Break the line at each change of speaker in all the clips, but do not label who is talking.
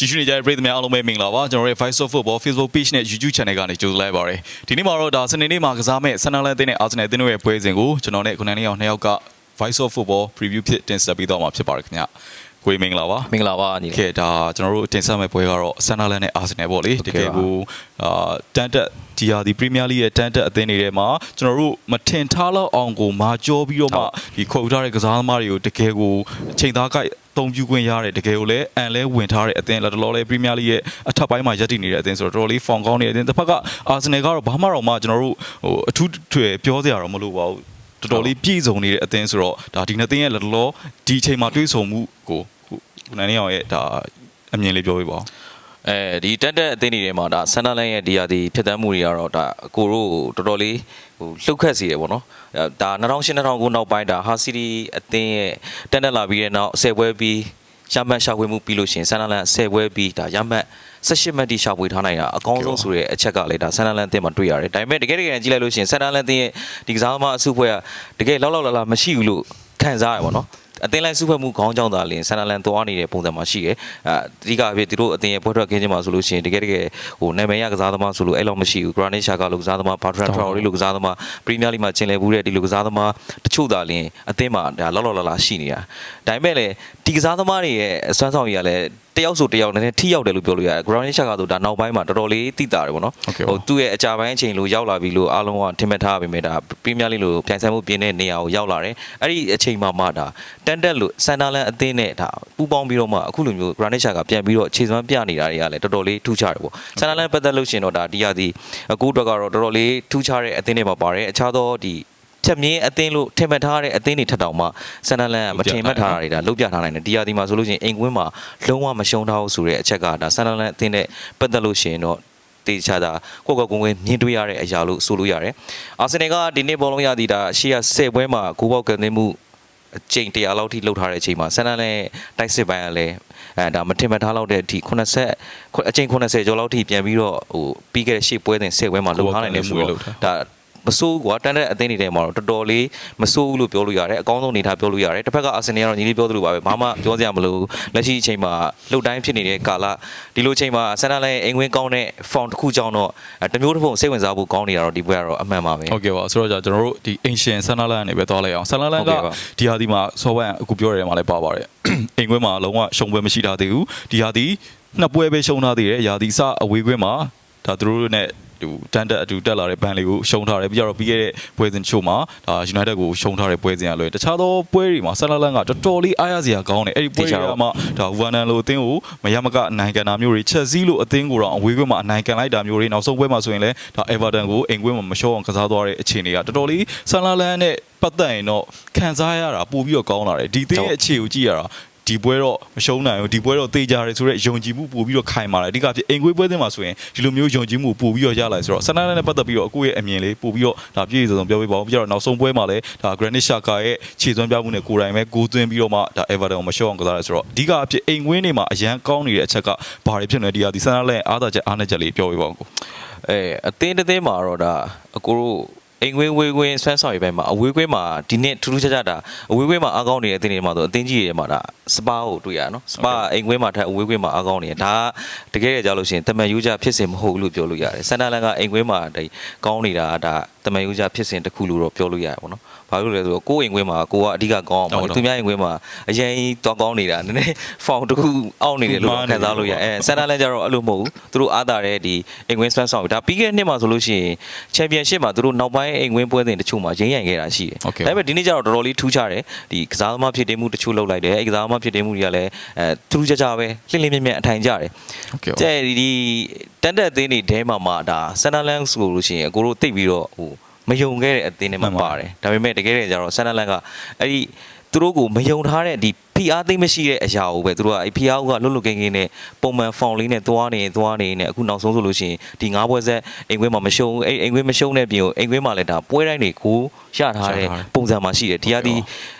ကြည့်ရှုနေကြတဲ့ပရိသတ်များအားလုံးပဲမင်္ဂလာပါကျွန်တော်တို့ရဲ့ Voice of Football Facebook Page နဲ့ YouTube Channel ကနေကြိုဆိုလိုက်ပါရစေဒီနေ့မှာတော့ဒါစနေနေ့မှာကစားမဲ့ဆန်နာလန်တင်းနဲ့အာဆင်နယ်တင်းတို့ရဲ့ပွဲစဉ်ကိုကျွန်တော်နဲ့ခုနလေးအောင်နှစ်ယောက်က Voice of Football Preview ဖြစ်တင်ဆက်ပေးတော့မှာဖြစ်ပါရခင်ဗျာကိုမင်္ဂလာပါ
မင်္ဂလာပါ
အနေနဲ့ခဲ့ဒါကျွန်တော်တို့တင်ဆက်မဲ့ပွဲကတော့ဆန်နာလန်နဲ့အာဆင်နယ်ပေါ့လေတကယ်ကိုအာတန်တက် ဒီဟာဒီပရီးမီးယားလိရဲ့တန်တက်အသင်းတွေထဲမှာကျွန်တော်တို့မထင်ထားလောက်အောင်ကိုမာကြောပြီးတော့မှဒီခုတ်ထားတဲ့ကစားသမားတွေကိုတကယ်ကိုချိန်သားကိုက်တုံးပြခွင့်ရတဲ့တကယ်ကိုလည်းအန်လဲဝင်ထားတဲ့အသင်းလက်တလောလဲပရီးမီးယားလိရဲ့အထက်ပိုင်းမှာရပ်တည်နေတဲ့အသင်းဆိုတော့တော်တော်လေးဖောင်ကောင်းနေတဲ့အသင်းတစ်ဖက်ကအာဆင်နယ်ကတော့ဘာမှတော့မှကျွန်တော်တို့ဟိုအထူးထွေပြောစရာတော့မလိုပါဘူးတော်တော်လေးပြည့်စုံနေတဲ့အသင်းဆိုတော့ဒါဒီနှစ်သင်းရဲ့လက်တလောဒီအချိန်မှာတွေးဆုံမှုကိုခုနနေအောင်ရဲ့ဒါအမြင်လေးပြောပြပါဦး
အဲဒီတက်တက်အသင်းတွေထဲမှာဒါဆန်နာလန်ရဲ့ဒီဟာဒီဖြစ်တမ်းမှုတွေကတော့ဒါအကိုတို့တော်တော်လေးဟိုလှုပ်ခတ်စီရပေါ့နော်အဲဒါ2008 2009နောက်ပိုင်းဒါဟာစီတီအသင်းရဲ့တက်တက်လာပြီးတဲ့နောက်10ပွဲပြီးရမတ်ရှာဖွေမှုပြီးလို့ရှရင်ဆန်နာလန်10ပွဲပြီးဒါရမတ်18မှတ်တိရှာဖွေထားနိုင်တာအကောင်းဆုံးဆိုတဲ့အချက်ကလည်းဒါဆန်နာလန်အသင်းမှာတွေ့ရတယ်ဒါပေမဲ့တကယ်တကယ်ကြည့်လိုက်လို့ရှရင်ဆန်နာလန်အသင်းရဲ့ဒီကစားသမားအစုဖွဲ့ကတကယ်လောက်လောက်လာလာမရှိဘူးလို့ခံစားရပါတော့ အသင်းလိုက်စုဖွဲ့မှုခေါင်းကြောင်းသားလင်ဆန်နလန်သွားနေတဲ့ပုံစံမှာရှိတယ်။အဲအဓိကအဖြစ်သူတို့အသင်းရဲ့ပွဲထွက်ခင်းချင်းမှာဆိုလို့ရှိရင်တကယ်တကယ်ဟိုနာမည်ရကစားသမားဆိုလို့အဲ့လောက်မရှိဘူး။ Granit Xhaka လို့ကစားသမား Bertrand Traore လို့ကစားသမား Premier League မှာကျင်လည်ဘူးတဲ့ဒီလိုကစားသမားတချို့သာလင်အသင်းမှာဒါလောက်လောက်လာလာရှိနေတာ။ဒါပေမဲ့လည်းဒီကစားသမားတွေရဲ့အစွမ်းဆောင်ရည်ကလည်းတ ယောက်ဆိုတယောက်နည်းနည်းထိရောက်တယ်လို့ပြောလို့ရတယ်။ Granit Xhaka ဆိုဒါနောက်ပိုင်းမှာတော်တော်လေးတိတာတယ်ပေါ့နော်
ဟုတ်ကဲ့ပါ
သူ့ရဲ့အကြပိုင်းအချိန်လို့ရောက်လာပြီလို့အားလုံးကထင်မှတ်ထားပါမယ်ဒါ Premier League လို့ပြိုင်ဆိုင်မှုပြင်းတဲ့နေရာကိုရောက်လာတယ်။အဲ့ဒီအချိန်မှာမှဒါတန်တက်လို့ဆန်နာလန်အသင်းနဲ့ဒါပူးပေါင်းပြီးတော့မှအခုလိုမျိုး Granit Xhaka ပြန်ပြီးတော့ခြေစွမ်းပြနေတာတွေကလည်းတော်တော်လေးထူးခြားတယ်ပေါ့။ဆန်နာလန်ပတ်သက်လို့ရှိရင်တော့ဒါဒီဟာဒီအခုအတွက်ကတော့တော်တော်လေးထူးခြားတဲ့အသင်းတွေမှာပါတယ်။အခြားသောဒီ ချက်မြင်းအသင်းလို့ထင်မှတ်ထားတဲ့အသင်းတွေထက်တောင်မှဆန်နာလန်ကမထင်မှတ်ထားတာတွေဒါလုတ်ပြထားနိုင်တယ်ဒီဟာဒီမှာဆိုလို့ရှိရင်အိမ်ကွင်းမှာလုံးဝမရှုံးထားဘူးဆိုတဲ့အချက်ကဒါဆန်နာလန်အသင်းနဲ့ပတ်သက်လို့ရှိရင်တော့တေချာတာကိုကောက်ကွင်းကွင်းမြင်တွေ့ရတဲ့အရာလို့ဆိုလို့ရတယ်။အာဆင်နယ်ကဒီနေ့ဘောလုံးရသည်ဒါရှေ့က10ပွဲမှာဂိုးပေါက်ကနေမှုအချိန်100လောက်ထိလှုပ်ထားတဲ့အချိန်မှာဆန်နန်နဲ့တိုက်စစ်ပိုင်းကလည်းအဲဒါမထင်မှတ်ထားလောက်တဲ့အထိ80အချိန်80ကျော်လောက်ထိပြန်ပြီးတော့ဟိုပြီးခဲ့တဲ့ရှေ့ပွဲစဉ်10ပွဲမှာလှုပ်ထားနိုင်တယ်ဆိုတော့ဒါ မဆိုးကွာတန်တဲ့အသင်းတွေထဲမှာတော့တော်တော်လေးမဆိုးဘူးလို့ပြောလို့ရတယ်အကောင်းဆုံးအနေထားပြောလို့ရတယ်တစ်ဖက်ကအာဆင်နယ်ကတော့ညီလေးပြောသလိုပါပဲဘာမှပြောစရာမလိုလက်ရှိအချိန်မှာလှုပ်တိုင်းဖြစ်နေတဲ့ကာလဒီလိုအချိန်မှာဆန်နန်လည်းအိမ်ဝင်ကောင်းတဲ့ found တစ်ခုကြောင့်တော့တမျိုးတစ်ပုံစိတ်ဝင်စားဖို့ကောင်းနေတာတော့ဒီပွဲကတော့အမှန်ပါပဲ
ဟုတ်ကဲ့ပါဆိုတော့ကျွန်တော်တို့ဒီ ancient ဆန်နာလန်ကနေပဲသွားလိုက်အောင်ဆန်နာလန်
ဟုတ်
က
ကဲ့ပါ
ဒီဟာဒီမှာဆော့ဘန်အခုပြောရတယ်မှာလည်းပါပါတယ်အိမ်ခွင်းမှာလုံးဝရှုံပွဲမရှိတာသေးဘူးဒီဟာဒီနှစ်ပွဲပဲရှုံထားသေးတယ်ရာသီစအဝေးခွင်းမှာဒါသူတို့နဲ့ ဟိုတန်တက်အတူတက်လာတဲ့ဘန်လေးကိုရှုံထားတယ်ပြီးတော့ပြီးခဲ့တဲ့ပွဲစဉ်ချို့မှာဒါ United ကိုရှုံထားတဲ့ပွဲစဉ်ရလွယ်တခြားသောပွဲတွေမှာဆန်လာလန်ကတော်တော်လေးအားရစရာကောင်းတယ်အဲ့ဒီပွဲတွေကမှဒါဝမ်နန်လိုအသင်းကိုမရမကအနိုင်ကန်တာမျိုးတွေချက်စည်းလိုအသင်းကိုတော့အဝေးခွင်းမှာအနိုင်ကန်လိုက်တာမျိုးတွေနောက်ဆုံးပွဲမှာဆိုရင်လည်းဒါ Everton ကိုအိမ်ခွင်းမှာမရှော့အောင်ကစားသွားတဲ့အခြေအနေကတော်တော်လေးဆန်လာလန်နဲ့ပတ်သက်ရင်တော့ခံစားရတာပို့ပြီးတော့ကောင်းလာတယ်ဒီသင်းရဲ့အခြေကိုကြည့်ရတာ ဒီပွဲတော့မရှုံးနိုင်ဘူးဒီပွဲတော့တေးကြတယ်ဆိုတော့ယုံကြည်မှုပို့ပြီးတော့ခိုင်မာတယ်အဓိကဖြစ်အိမ်ခွေးပွဲတင်မှာဆိုရင်ဒီလိုမျိုးယုံကြည်မှုပို့ပြီးတော့ရလာတယ်ဆိုတော့ဆန္ဒနဲ့ပတ်သက်ပြီးတော့အခုရဲ့အမြင်လေးပို့ပြီးတော့ဒါပြည့်စုံစုံပြောပြပါဦးပြီးတော့နောက်ဆုံးပွဲမှာလည်းဒါ Granit Xhaka ရဲ့ခြေစွမ်းပြမှုနဲ့ကိုယ်တိုင်ပဲဂိုးသွင်းပြီးတော့မှဒါ Everton ကိုမရှုံးအောင်ကစားတယ်ဆိုတော့အဓိကအဖြစ်အိမ်ခွင်းတွေမှာအရန်ကောင်းနေတဲ့အချက်ကဘာတွေဖြစ်နေလဲဒီဟာဒီဆန္ဒနဲ့အားသာချက်အားနည်းချက်လေးပြောပြပါဦးကို
အဲအသင်းတစ်သင်းမှာတော့ဒါအကိုတို့ အိမ်ဝင်းဝေးဝင်းဆွမ်းဆောင်ရေးပိုင်းမှာအဝေးကွင်းမှာဒီနေ့ထူးထူးခြားခြားဒါအဝေးကွင်းမှာအားကောင်းနေတဲ့အသင်းတွေမှာဆိုအသင်းကြီးတွေမှာဒါစပါကိုတွေ့ရနော်စပါအိမ်ကွင်းမှာထက်အဝေးကွင်းမှာအားကောင်းနေတယ်ဒါကတကယ်ကြလို့ရှိရင်တမန်ယူကြဖြစ်စင်မဟုတ်ဘူးလို့ပြောလို့ရတယ်ဆန်နာလန်ကအိမ်ကွင်းမှာဒါကောင်းနေတာဒါတမန်ယူကြဖြစ်စင်တစ်ခုလို့တော့ပြောလို့ရတယ်ပေါ့နော်ဘာလို့လဲဆိုတော့ကိုယ်အိမ်ကွင်းမှာကိုကအဓိကကောင်းအောင်ပါသူများအိမ်ကွင်းမှာအရင်တော့ကောင်းနေတာနည်းနည်းဖောင်တစ်ခုအောက်နေတယ်လို့ခံစားလို့ရအဲဆန်နာလန်ကျတော့အဲ့လိုမဟုတ်ဘူးသူတို့အားတာတဲ့ဒီအိမ်ကွင်းဆွမ်းဆောင်ဒါပြီးခဲ့တဲ့နှစ်မှာဆိုလို့ရှိရင်ချန်ပီယံရှစ်မှာသူတို့နောက်ပိုင်းအိမ်ကွင်းပွဲစဉ်တချို့မှာရင်းရံခဲ့တာရှိတယ်
Okay.
ဒါပေမဲ့ဒီနေ့ကျတော့တော်တော်လေးထူးခြားတယ်ဒီကစားသမားဖြစ်တည်မှုတချို့လောက်လိုက်တယ်အဲကစားသမားဖြစ်တည်မှုတွေကလည်းအဲထူးထူးခြားခြားပဲလှင့်လင်းမြင့်မြတ်အထိုင်ကြတယ်
ဟုတ်ကဲ့
တဲ့ဒီဒီတန်တက်အသင်းတွေထဲမှာမှဒါဆန်နာလန်ဆိုလို့ရှိရင်အကိုတို့တိတ်ပြီးတော့ဟို မယုံခဲ့တဲ့အသင်းတွေမှာပါတယ်ဒါပေမဲ့တကယ်တည်းကျတော့ဆန်နာလန်ကအဲ့ဒီသူတို့ကိုမယုံထားတဲ့ဒီဖိအားသိမ်းမရှိတဲ့အရာကိုပဲသူတို့ကအဲ့ဖိအားကလွတ်လွတ်ကင်းကင်းနဲ့ပုံမှန်ဖောင်လေးနဲ့သွားနေသွားနေနဲ့အခုနောက်ဆုံးဆိုလို့ရှိရင်ဒီငါးပွဲဆက်အိမ်ခွင်းမှာမရှုံအဲ့အိမ်ခွင်းမရှုံတဲ့ပြင်ကိုအိမ်ခွင်းမှာလည်းဒါပွဲတိုင်းတွေကိုရထားတဲ့ပုံစံမှာရှိတယ်ဒီဟာဒီ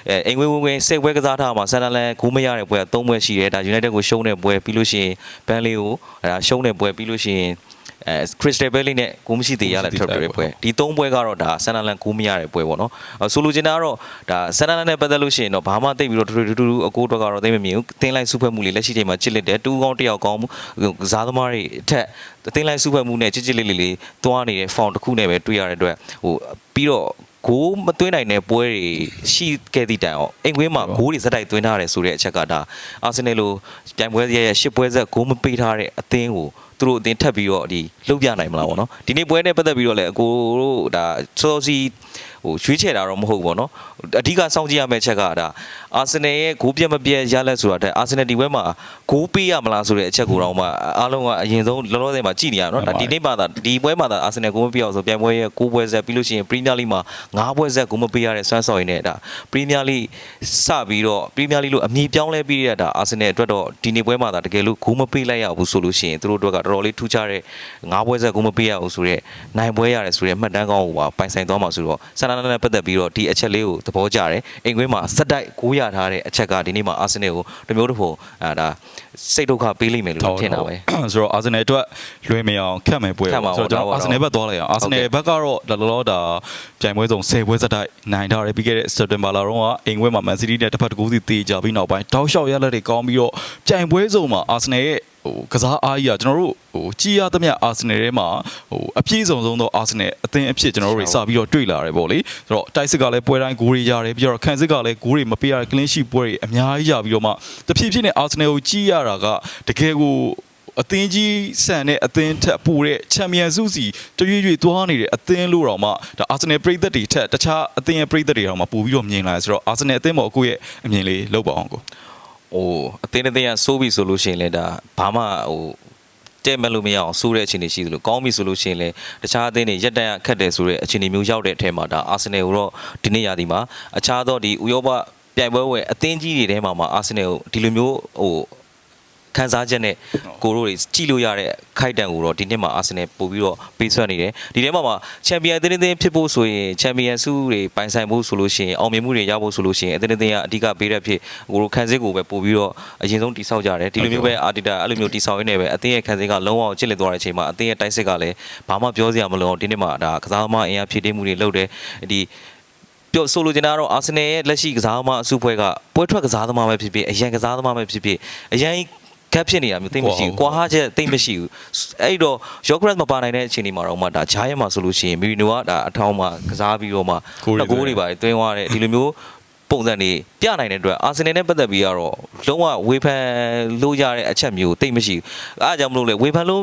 အဲအိမ်ခွင်းဝင်ဝင်စိတ်ပွဲကစားထားမှာဆန်နာလန်ဂိုးမရတဲ့ပွဲက၃ပွဲရှိတယ်ဒါ United ကိုရှုံးတဲ့ပွဲပြီးလို့ရှိရင်ဘန်လီကိုအဲဒါရှုံးတဲ့ပွဲပြီးလို့ရှိရင် အဲ Crystal Palace နဲ့ကိုမရှိသေးရလဲထွက်ပြတဲ့ပွဲဒီ၃ပွဲကတော့ဒါဆန်နာလန်ကိုမရတဲ့ပွဲပေါ့နော်အဲဆိုလိုချင်တာကတော့ဒါဆန်နာလန်နဲ့ပတ်သက်လို့ရှိရင်တော့ဘာမှတိတ်ပြီးတော့တူတူတူတူအကိုအတွက်ကတော့သိမမြင်ဘူးတင်းလိုက်စုဖွဲ့မှုလေးလက်ရှိချိန်မှာချစ်လက်တယ်တူကောင်းတယောက်ကောင်းမှုကစားသမားတွေအထက်တင်းလိုက်စုဖွဲ့မှုနဲ့ချစ်ချစ်လေးလေးလေးတွားနေတဲ့ form တစ်ခုနဲ့ပဲတွေ့ရတဲ့အတွက်ဟိုပြီးတော့ကိုမသွင်းနိုင်တဲ့ပွဲတွေရှိခဲ့သည့်တိုင်အောင်အိမ်ကွင်းမှာဂိုးတွေစက်တိုက်သွင်းထားတယ်ဆိုတဲ့အချက်ကဒါအာဆင်နယ်လိုပြိုင်ပွဲရဲ့ရှစ်ပွဲဆက်ဂိုးမပေးထားတဲ့အသင်းကို သူတို့အသင်းထပ်ပြီးတော့ဒီလှုပ်ပြနိုင်မလားဗောနော်ဒီနေ့ပွဲနဲ့ပတ်သက်ပြီးတော့လည်းအကိုတို့ဒါစောစီ ဟိုရွေးချယ်တာတော့မဟုတ်ဘူးဗောနော်အဓိကစောင့်ကြည့်ရမယ့်အချက်ကဒါအာဆင်နယ်ရဲ့ဂိုးပြတ်မပြတ်ရလက်ဆိုတာတဲ့အာဆင်နယ်ဒီပွဲမှာဂိုးပေးရမလားဆိုတဲ့အချက်ကိုတော့မှအားလုံးကအရင်ဆုံးလောလောဆယ်မှာကြည့်နေရနော်ဒါဒီနေ့မှာဒါဒီပွဲမှာဒါအာဆင်နယ်ဂိုးမပေးအောင်ဆိုပြိုင်ပွဲရဲ့6ပွဲဆက်ပြီးလို့ရှိရင်ပရီးမီးယားလိမှာ9ပွဲဆက်ဂိုးမပေးရတဲ့ဆွမ်းဆော်ရင်းနဲ့ဒါပရီးမီးယားလိစပြီးတော့ပရီးမီးယားလိလို့အမည်ပြောင်းလဲပြီးရတာအာဆင်နယ်အတွက်တော့ဒီနေ့ပွဲမှာဒါတကယ်လို့ဂိုးမပေးလိုက်ရဘူးဆိုလို့ရှိရင်သူတို့အတွက်ကတော်တော်လေးထူးခြားတဲ့9ပွဲဆက်ဂိုးမပေးရဘူးဆိုတော့နိုင်ပွဲရတယ်ဆိုတော့မှတ်တမ်းကောင်းကိုပါပိုင်ဆိုင်သွားမှာဆိုတော့ဆန္ဒနဲ့ပတ်သက်ပြီးတော့ဒီအချက်လေးကိုသဘောကျတယ်အိမ်ကွင်းမှာစက်တိုက်ဂိုးရထားတဲ့အချက်ကဒီနေ့မှာအာဆင်နယ်ကိုတမျိုးတစ်ပုံအာဒါစိတ်ဒုက္ခပေးလိမ့်မယ်လို့ထင်တာပဲ
ဆိုတော့အာဆင်နယ်အတွက်လွယ်မရအောင်ခတ်မယ်ပွဲ
ခတ်မှာ
ပေါ့ဆိုတော့ကျွန်တော်
ပေါ့
အာဆင်နယ်ဘက်သွားလိုက်အောင်အာဆင်နယ်ဘက်ကတော့ဒါလောလောဒါပြိုင်ပွဲဆုံး10ပွဲစက်တိုက်နိုင်ထားတယ်ပြီးခဲ့တဲ့စက်တင်ဘာလတော့အိမ်ပွဲမှာမန်စီးတီးနဲ့တစ်ဖက်တစ်ကူစီတေးကြပြီးနောက်ပိုင်းတောက်လျှောက်ရလက်တွေကောင်းပြီးတော့ပြိုင်ပွဲဆုံးမှာအာဆင်နယ်ရဲ့ ဟိုကစားအားကြီးကကျွန်တော်တို့ဟိုကြည်ရသမျှအာဆင်နယ်ထဲမှာဟိုအပြည့်စုံဆုံးသောအာဆင်နယ်အသင်းအဖြစ်ကျွန်တော်တို့တွေစပြီးတော့တွေ့လာတယ်ပေါ့လေဆိုတော့တိုက်စစ်ကလည်းပွဲတိုင်းဂိုးတွေရတယ်ပြီးတော့ခန်စစ်ကလည်းဂိုးတွေမပေးရတဲ့ clean sheet ပွဲတွေအများကြီးရပြီးတော့မှတဖြည်းဖြည်းနဲ့အာဆင်နယ်ကိုကြည်ရတာကတကယ်ကိုအသင်းကြီးဆန်တဲ့အသင်းထက်ပိုတဲ့ချန်ပီယံစုစီတရွေ့ရွေ့သွားနေတဲ့အသင်းလို့တော့မှဒါအာဆင်နယ်ပရိသတ်တွေထက်တခြားအသင်းရဲ့ပရိသတ်တွေတော့မှပို့ပြီးတော့မြင်လာတယ်ဆိုတော့အာဆင်နယ်အသင်းပေါ်အခုရဲ့အမြင်လေးလောက်ပါအောင်ကို
ဟိုအသင်းတစ်သင်းကစိုးပြီဆိုလို့ရှိရင်လည်းဒါဘာမှဟိုတဲ့မဲ့လို့မရအောင်စိုးတဲ့အခြေအနေရှိသလိုကောင်းပြီဆိုလို့ရှိရင်လည်းတခြားအသင်းတွေရက်တန်ရခတ်တယ်ဆိုတဲ့အခြေအနေမျိုးရောက်တဲ့အထက်မှာဒါအာဆင်နယ်ကိုတော့ဒီနေ့ရာသီမှာအခြားသောဒီဥရောပပြိုင်ပွဲဝင်အသင်းကြီးတွေထဲမှာမှာအာဆင်နယ်ကိုဒီလိုမျိုးဟို ခန်းစားချက်နဲ့ကိုတို့တွေကြည့်လို့ရတဲ့ခိုက်တန်ကိုတော့ဒီနှစ်မှာအာဆင်နယ်ပို့ပြီးတော့ပေးဆွဲနေတယ်ဒီထဲမှာမှာချန်ပီယံအသင်းအသင်းဖြစ်ဖို့ဆိုရင်ချန်ပီယံဆုတွေပိုင်ဆိုင်ဖို့ဆိုလို့ရှိရင်အောင်မြင်မှုတွေရဖို့ဆိုလို့ရှိရင်အသင်းအသင်းကအဓိကပေးတဲ့ဖြစ်ကိုတို့ခန်းစစ်ကိုပဲပို့ပြီးတော့အရင်ဆုံးတိဆောက်ကြတယ်ဒီလိုမျိုးပဲအာတီတာအဲ့လိုမျိုးတိဆောက်ရင်းနဲ့ပဲအသင်းရဲ့ခန်းစစ်ကလုံးဝချစ်လက်သွားတဲ့အချိန်မှာအသင်းရဲ့တိုက်စစ်ကလည်းဘာမှပြောစရာမလိုအောင်ဒီနှစ်မှာဒါကစားသမားအင်အားဖြည့်တင်းမှုတွေလုပ်တယ်ဒီပြောဆိုလိုချင်တာကတော့အာဆင်နယ်ရဲ့လက်ရှိကစားသမားအစုဖွဲ့ကပွဲထွက်ကစားသမားပဲဖြစ်ဖြစ်အရန်ကစားသမားပဲဖြစ်ဖြစ်အရန် ကပ်ဖြစ်နေတာမျိုးသိမရှိဘူး။ကွာဟာချက်သိမရှိဘူး။အဲ့တော့ယောဂရက်မပါနိုင်တဲ့အခြေအနေမှာတော့မှဒါဂျားရဲမှာဆိုလို့ရှိရင်မီရီနိုကဒါအထောင်းမှာကစားပြီးတော့မှ
ဂိုးတွေ
ဂိုးတွေပါတွင်းသွားတယ်ဒီလိုမျိုး ပုံစံတွေပြနိုင်တဲ့အတွက်အာဆင်နယ်နဲ့ပတ်သက်ပြီးကတော့လုံးဝဝေဖန်လို့ရတဲ့အချက်မျိုးသိမရှိဘူး။အားကြောင့်မလို့လေဝေဖန်လို့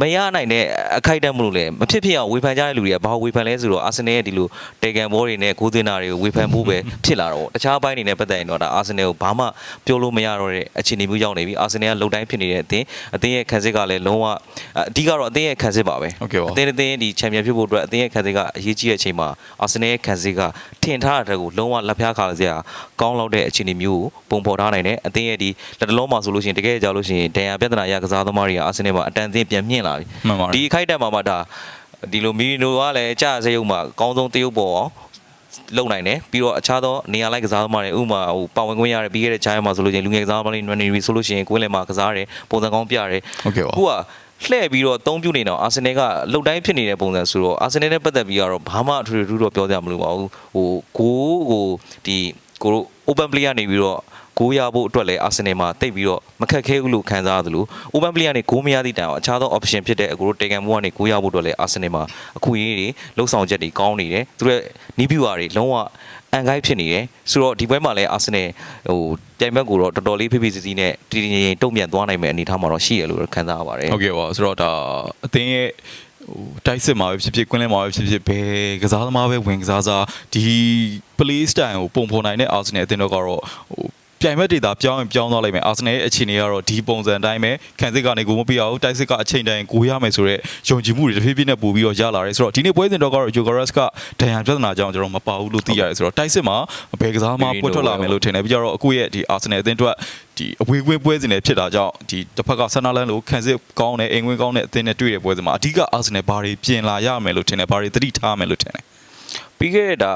မရနိုင်တဲ့အခိုက်အတန့်မလို့လေမဖြစ်ဖြစ်အောင်ဝေဖန်ကြတဲ့လူတွေကဘာဝေဖန်လဲဆိုတော့အာဆင်နယ်ရဲ့ဒီလိုတေကန်ဘောတွေနဲ့ဂိုးသွင်းတာတွေကိုဝေဖန်ဖို့ပဲဖြစ်လာတော့တခြားဘိုင်းတွေနဲ့ပတ်သက်ရင်တော့ဒါအာဆင်နယ်ကိုဘာမှပြောလို့မရတော့တဲ့အခြေအနေမျိုးရောက်နေပြီအာဆင်နယ်ကလုံတိုင်းဖြစ်နေတဲ့အသင်းအသင်းရဲ့ခံစစ်ကလည်းလုံးဝအဓိကတော့အသင်းရဲ့ခံစစ်ပါပဲ
ဟုတ်ကဲ့ပါ
အသင်းအသင်းဒီချန်ပီယံဖြစ်ဖို့အတွက်အသင်းရဲ့ခံစစ်ကအရေးကြီးတဲ့အချိန်မှာအာဆင်နယ်ရဲ့ခံစစ်ကထင်ထားတဲ့အတွက်ကိုလုံးဝလက်ဖျားခါစရာကောင်းလောက်တဲ့အခြေအနေမျိုးကိုပုံဖော်ထားနိုင်တယ်အသင်းရဲ့ဒီလက်တလုံးမှာဆိုလို့ရှိရင်တကယ်ကြောက်လို့ရှိရင်ဒဏ်ရာပြဿနာရကစားသမားတွေကအာဆင်နယ်မှာအတန်အသင်းပြန်မြင့်လာပြီ
မှန်ပါတယ်
ဒီအခိုက်အတန့်မှာမှဒါဒီလိုမီရီနိုကလည်းကြာစရုံမှာအကောင်းဆုံးတရုပ်ပေါ်အောင်လုံနိုင်တယ်ပြီးတော့အခြားသောနေရာလိုက်ကစားသမားတွေဥပမာဟိုပါဝင်ခွင့်ရတဲ့ပြီးခဲ့တဲ့ china မှာဆိုလို့ရှိရင်လူငယ်ကစားသမားတွေ running ဆိုလို့ရှိရင်ကိုယ်လည်းမှာကစားတယ်ပုံစံကောင်းပြတယ်
ဟုတ်ကဲ့ပါ
အခုက လှည့်ပြီးတော့အသုံးပြုနေတော့အာဆင်နယ်ကလှုပ်တိုင်းဖြစ်နေတဲ့ပုံစံဆိုတော့အာဆင်နယ်နဲ့ပတ်သက်ပြီးတော့ဘာမှအထွေထွေထူးတော့ပြောကြမလို့ပါဘူးဟိုကိုကိုဒီကိုတို့ open play ကနေပြီးတော့ကိုရဖို့အတွက်လည်းအာဆင်နယ်မှာတိတ်ပြီးတော့မခက်ခဲဘူးလို့ခံစားရသလို open play ကနေဂိုးမရသည့်တိုင်အောင်အခြားသော option ဖြစ်တဲ့အကိုတို့တေကန်မိုးကနေကိုရဖို့အတွက်လည်းအာဆင်နယ်မှာအခုရေးတွေလှုပ်ဆောင်ချက်တွေကောင်းနေတယ်သူတို့နီးပြူဟာတွေလုံးဝ အန်ကိုက်ဖြစ်နေတယ်ဆိုတော့ဒီပွဲမှာလည်းအာဆင်နယ်ဟိုပြိုင်ဘက်ကိုတော့တော်တော်လေးဖိဖိစီစီနဲ့တည်တည်ငြိမ်ငြိမ်တုံ့ပြန်သွားနိုင်မယ့်အနေအထားမှာတော့ရှိရလို့ခံစားရပါတယ်
ဟုတ်ကဲ့ပါဆိုတော့ဒါအသင်းရဲ့ဟိုတိုက်စစ်မှာပဲဖြစ်ဖြစ်ကွင်းလင်းမှာပဲဖြစ်ဖြစ်ဘယ်ကစားသမားပဲဝင်ကစားစားဒီ play style ကိုပုံဖော်နိုင်တဲ့ Arsenal အသင်းတော့ကတော့ဟို ပြိုင်ဘက်ဒေတာပြောင်းရင်ပြောင်းသွားလိုက်မယ်အာဆင်နယ်ရဲ့အခြေအနေကတော့ဒီပုံစံအတိုင်းပဲခံစစ်ကနေကိုမပြအောင်တိုက်စစ်ကအချိန်တိုင်းကိုရမယ်ဆိုတော့ယုံကြည်မှုတွေတစ်ဖြည်းဖြည်းနဲ့ပို့ပြီးတော့ရလာတယ်ဆိုတော့ဒီနေ့ပွဲစဉ်တော့ကတော့ Jokeres ကဒဏ်ရာပြဿနာကြောင့်ကျွန်တော်မပါဘူးလို့သိရတယ်ဆိုတော့တိုက်စစ်မှာဘယ်ကစားမှပွတ်ထွက်လာမယ်လို့ထင်တယ်ပြီးတော့အခုရဲ့ဒီအာဆင်နယ်အသင်းအတွက်ဒီအဝေးကွင်းပွဲစဉ်တွေဖြစ်တာကြောင့်ဒီတစ်ဖက်ကဆန်နာလန်လိုခံစစ်ကောင်းတယ်အိမ်ကွင်းကောင်းတဲ့အသင်းနဲ့တွေ့တဲ့ပွဲစဉ်မှာအဓိကအာဆင်နယ်ဘာတွေပြင်လာရမယ်လို့ထင်တယ်ဘာတွေသတိထားမယ်လို့ထင်တယ်
ဘ ပြီးခဲ့တဲ့ဒါ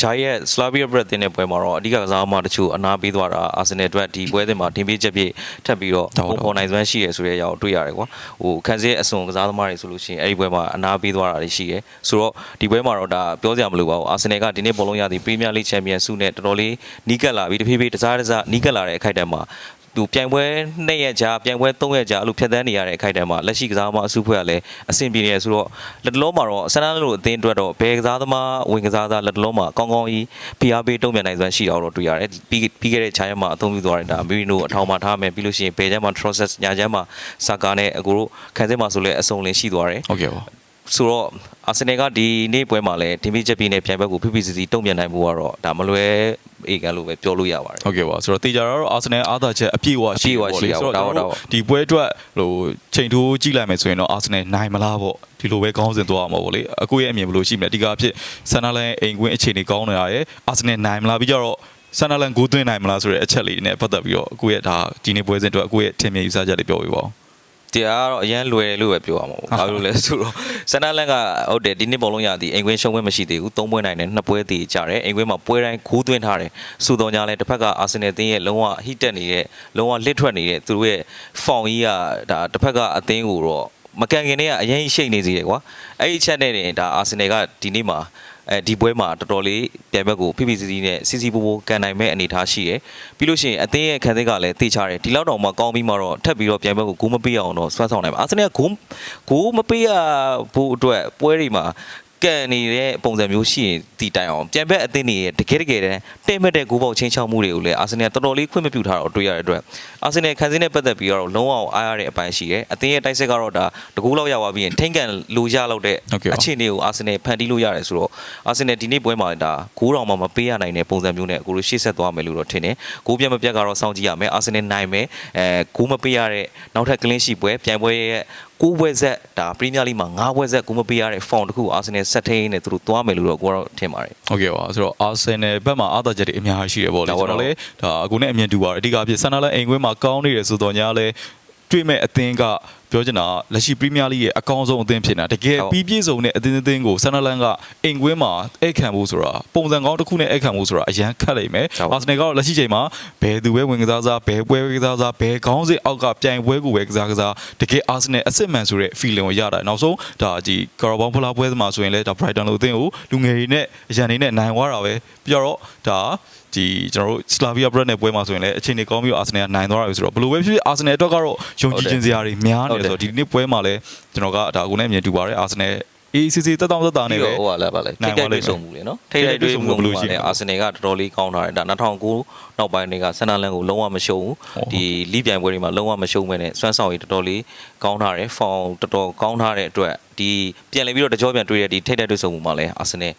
ဂျာရဲ့ Slavia Brad တင်တဲ့ပွဲမှာတော့အဓိကကစားသမားတချို့အနာပေးသွားတာအာဆင်နယ်အတွက်ဒီပွဲစဉ်မှာတင်ပေးချက်ပြည့်ထပ်ပြီးတော့
ဟုတ်ဟုတ်
ပုံပေါ်နိုင်စွမ်းရှိရဆိုတဲ့အရာကိုတွေ့ရတယ်ကွာဟိုခန်းစည်းအစွန်ကစားသမားတွေဆိုလို့ရှိရင်အဲ့ဒီပွဲမှာအနာပေးသွားတာတွေရှိတယ်ဆိုတော့ဒီပွဲမှာတော့ဒါပြောစရာမလိုပါဘူးအာဆင်နယ်ကဒီနေ့ဘောလုံးရသည် Premier League Champion ဆုနဲ့တော်တော်လေးနီးကပ်လာပြီးတဖြည်းဖြည်းတစားတစားနီးကပ်လာတဲ့အခိုက်အတန့်မှာ သူပြိုင်ပွဲ2ရက်ကြာပြိုင်ပွဲ3ရက်ကြာအဲ့လိုဖြတ်သန်းနေရတဲ့အခိုက်အတန့်မှာလက်ရှိကစားသမားအစုဖွဲ့ကလည်းအဆင်ပြေနေရဆိုတော့လက်တလုံးမှာတော့ဆန်နန်လိုအသင်းအတွက်တော့ဘယ်ကစားသမားဝင်ကစားသားလက်တလုံးမှာကောင်းကောင်းကြီးဖိအားပေးတုံ့ပြန်နိုင်စွမ်းရှိတာတော့တွေ့ရတယ်ပြီးပြီးခဲ့တဲ့ခြားရက်မှာအသုံးပြုသွားတဲ့ဒါအမီရီနိုအထောင်မှာထားမယ်ပြီးလို့ရှိရင်ဘယ်ချမ်းမှာ process ညာချမ်းမှာစာကာနဲ့အကိုတို့ခံစစ်မှာဆိုလဲအစုံလင်ရှိသွားတယ်
ဟုတ်ကဲ့ပါ
ဆိုတော့အာဆင်နယ်ကဒီနေ့ပွဲမှာလည်းဒီမီချက်ပြင်းနဲ့ပြိုင်ဘက်ကို PPCC တုံ့ပြန်နိုင်မှုကတော့ဒါမလွယ် အေကန်လို့ပဲပြောလို့ရပါတယ်
ဟုတ်ကဲ့ပါဆိုတော့တေချာတော့အာဆင်နယ်အားသာချက်အပြည့်အဝရှိ
အပြည့်အဝရှိတာပေါ့
ဆိုတော့
ဒါပေါ့ဒါပေါ့
ဒီပွဲအတွက်ဟိုချိန်ထိုးကြည့်လိုက်မယ်ဆိုရင်တော့အာဆင်နယ်နိုင်မလားပေါ့ဒီလိုပဲကောင်းစင်သွားမှာပေါ့လေအခုရဲ့အမြင်ဘယ်လိုရှိမလဲအဓိကအဖြစ်ဆန်နာလန်အိမ်ကွင်းအခြေအနေကောင်းနေတာရယ်အာဆင်နယ်နိုင်မလားပြီးကြတော့ဆန်နာလန်ကိုသွင်းနိုင်မလားဆိုတဲ့အချက်လေးတွေနဲ့ပတ်သက်ပြီးတော့အခုရဲ့ဒါဒီနေ့ပွဲစဉ်အတွက်အခုရဲ့ထင်မြင်ယူဆချက်လေးပြောပြပါဦး
တရားကတော့အရန်လွယ်တယ်လို့ပဲပြောရမှာပေါ့ဘာလို့လဲဆိုတော့ဆန်နာလန်ကဟုတ်တယ်ဒီနေ့ဘောလုံးရသည်အိမ်ကွင်းရှုံးပွဲမရှိသေးဘူး၃ပွဲနိုင်တယ်နှစ်ပွဲတည်ကြတယ်အိမ်ကွင်းမှာပွဲတိုင်းဂိုးသွင်းထားတယ်စူတော်ညာလဲတစ်ဖက်ကအာဆင်နယ်တင်းရဲ့လုံးဝဟိတက်နေတဲ့လုံးဝလစ်ထွက်နေတဲ့သူတို့ရဲ့ဖောင်ကြီးကဒါတစ်ဖက်ကအသင်းကိုတော့မကန်ခင်တည်းကအရင်ရှိတ်နေစီတယ်ကွာအဲ့ဒီချက်နဲ့တင်ဒါအာဆင်နယ်ကဒီနေ့မှာ အဲဒီပွဲမှာတော်တော်လေးပြန်ဘက်ကို PPCC နဲ့စီစီပိုးပိုးကန်နိုင်မဲ့အနေအထားရှိတယ်ပြီးလို့ရှိရင်အသင်းရဲ့ခံစစ်ကလည်းတေချတယ်ဒီလောက်တော့မှကောင်းပြီးမှတော့ထပ်ပြီးတော့ပြန်ဘက်ကိုဂိုးမပေးအောင်တော့စွမ်းဆောင်နိုင်ပါအာဆင်နယ်ကဂိုးဂိုးမပေးရဖို့အတွက်ပွဲတွေမှာ ကန်နေတဲ့ပုံစံမျိုးရှိရင်တီတိုင်အောင်ပြန်ဘက်အသင်းတွေရဲ့တကယ်တကယ်တမ်းတဲ့မဲ့တဲ့ဂိုးပေါက်ချင်းချောက်မှုတွေကိုလည်းအာဆင်နယ်တော်တော်လေးခွင့်မပြုထားတော့တွေ့ရတဲ့အတွက်အာဆင်နယ်ခံစစ်နဲ့ပတ်သက်ပြီးတော့လုံးဝအားရတဲ့အပိုင်းရှိတယ်အသင်းရဲ့တိုက်စစ်ကတော့ဒါတကူလောက်ရောက်သွားပြီးရင်ထိမ့်ကန်လိုရလောက်တဲ့
ဟုတ်ကဲ့ပါ
အခြေအနေကိုအာဆင်နယ်ဖန်တီးလို့ရတယ်ဆိုတော့အာဆင်နယ်ဒီနေ့ပွဲမှာဒါဂိုးတော်မှမပေးရနိုင်တဲ့ပုံစံမျိုးနဲ့ကိုလိုရှေ့ဆက်သွားမယ်လို့တော့ထင်တယ်ဂိုးပြတ်မပြတ်ကတော့စောင့်ကြည့်ရမယ်အာဆင်နယ်နိုင်မယ်အဲဂိုးမပေးရတဲ့နောက်ထပ်ကလင်းရှိပွဲပြိုင်ပွဲရဲ့ ကိုးပွဲဆက်ဒါပရီးမီးယားလိမှာ၅ပွဲဆက်ဂိုးမပေးရတဲ့ဖောင်တစ်ခုအာဆင်နယ်ဆက်ထိန်းနေသူတို့သွားမယ်လို့တော့ကိုကတော့ထင်ပါတယ်
ဟုတ်ကဲ့ပါဆိုတော့အာဆင်နယ်ဘက်မှာအားသာချက်တွေအများကြီးရှိတယ်ပေါ့လေ
ဒါပေါ့
ကျွန်တော်လည်းဒါအခုနဲ့အမြင်တူပါတယ်အဓိကအဖြစ်ဆန်နာလန်အိမ်ကွင်းမှာကောင်းနေတယ်ဆိုတော့ညာလဲ တွေ့မဲ့အသင်းကပြောချင်တာကလက်ရှိပရီးမီးယားလိရဲ့အကောင်းဆုံးအသင်းဖြစ်နေတာတကယ်
ဟုတ်
ပြီးပြည့်စုံတဲ့အသင်းအသင်းကိုဆန်နာလန်ကအိမ်ကွင်းမှာဧည့်ခံဖို့ဆိုတာပုံစံကောင်းတစ်ခုနဲ့ဧည့်ခံဖို့ဆိုတာအရန်ခက်လိမ့်မယ်
ဟုတ်
အာဆင်နယ်ကတော့လက်ရှိချိန်မှာဘယ်သူပဲဝင်ကစားစားဘယ်ပွဲပဲကစားစားဘယ်ခေါင်းစစ်အောက်ကပြိုင်ပွဲကိုပဲကစားကစားတကယ်အာဆင်နယ်အစ်စ်မန်ဆိုတဲ့ feeling ကိုရတာနောက်ဆုံးဒါဒီကာရာဘောင်ဖလာပွဲမှာဆိုရင်လည်းဒါ Brighton လို့အသင်းကိုလူငယ်တွေနဲ့အရန်တွေနဲ့နိုင်သွားတာပဲပြီးတော့ဒါ ဒီကျွန်တော်တို့ Slavia Prague နဲ့ပွဲမှာဆိုရင်လည်းအချိန်တွေကောင်းပြီးတော့အာဆင်နယ်ကနိုင်သွားတာပဲဆိုတော့ဘယ်လိုပဲဖြစ်ဖြစ်အာဆင်နယ်အတွက်ကတော့ယုံကြည်ခြင်းစရာတွေများနေတယ်ဆိုတော့ဒီနေ့ပွဲမှာလည်းကျွန်တော်ကဒါကိုနဲ့အမြင်တူပါတယ်အာဆင်နယ် ACC တက်တောင့်တက်တာနဲ့
ပြီး
ပဲ
တော့ဟိုကလည်းပါလေ
နိုင်
ထိတ်
သွားလိ
တိုက်
မ့်မယ်
တွေ့ဆုံမှုလေနော်ထိတ်တိုက်တွေ့ဆုံမှု
ဘယ်လို
လို့
ရှိ
ရှိ
လဲ
ရင်အာဆင်နယ်ကတော်တော်လေးကောင်းထားတယ်ဒါ2009နောက်ပိုင်းတွေကဆန်နာလန်ကိုလုံးဝမရှုံး
ဟုတ်
ဘူးဒီလီပြိုင်ပွဲတွေမှာလုံးဝမရှုံးမဲနဲ့စွမ်းဆောင်ရည်တော်တော်လေးကောင်းထားတယ်ဖောင်တော်တော်ကောင်းထားတဲ့အတွက်ဒီပြန်လည်ပြီးတော့တကြောပြန်တွေ့တဲ့ဒီထိတ်တိုက်တွေ့ဆုံမှုမှာလည်းအာဆင်နယ်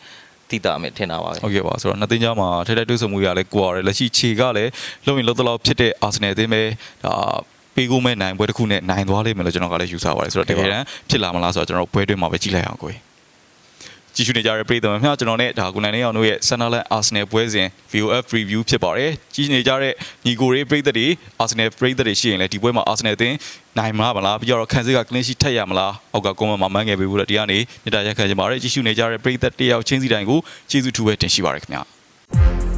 တိတာမယ်ထင်တာပါပဲ
ဟုတ်ကဲ့ပါဆိုတော့နှစ်သိန်းကြားမှာထိတိုက်တွေ့ဆုံမှုရလဲကိုရတယ်လက်ရှိခြေကလည်းလုံရင်လုံတလောက်ဖြစ်တဲ့အာဆင်နယ်အသင်းပဲဒါပေးကိုမဲ့နိုင်ပွဲတစ်ခုနဲ့နိုင်သွားလိမ့်မယ်လို့ကျွန်တော်ကလည်းယူဆပါတယ်ဆိုတော့တကယ်တမ်းဖြစ်လာမလားဆိုတော့ကျွန်တော်တို့ပွဲတွင်းမှာပဲကြည့်လိုက်အောင်ကို ကြည့်ရှုနေကြတဲ့ပရိသတ်များကျွန်တော်နဲ့ဒါကိုနိုင်နေအောင်တို့ရဲ့ Sunderland Arsenal ပွဲစဉ် VOF review ဖြစ်ပါတယ်ကြည့်နေကြတဲ့ညီကိုရေးပရိသတ်တွေ Arsenal ပရိသတ်တွေရှိရင်လည်းဒီပွဲမှာ Arsenal အသင်းနိုင်မလားမလားပြီးတော့ခန်းစစ်က clean sheet ထက်ရမလားအောက်က comment မှာမှန်းခဲ့ပေးဖို့တော့ဒီကနေမြစ်တာရက်ခံချင်ပါတယ်ကြည့်ရှုနေကြတဲ့ပရိသတ်တယောက်ချင်းစီတိုင်းကိုကျေးဇူးထူးပဲတင်ရှိပါရခင်ဗျာ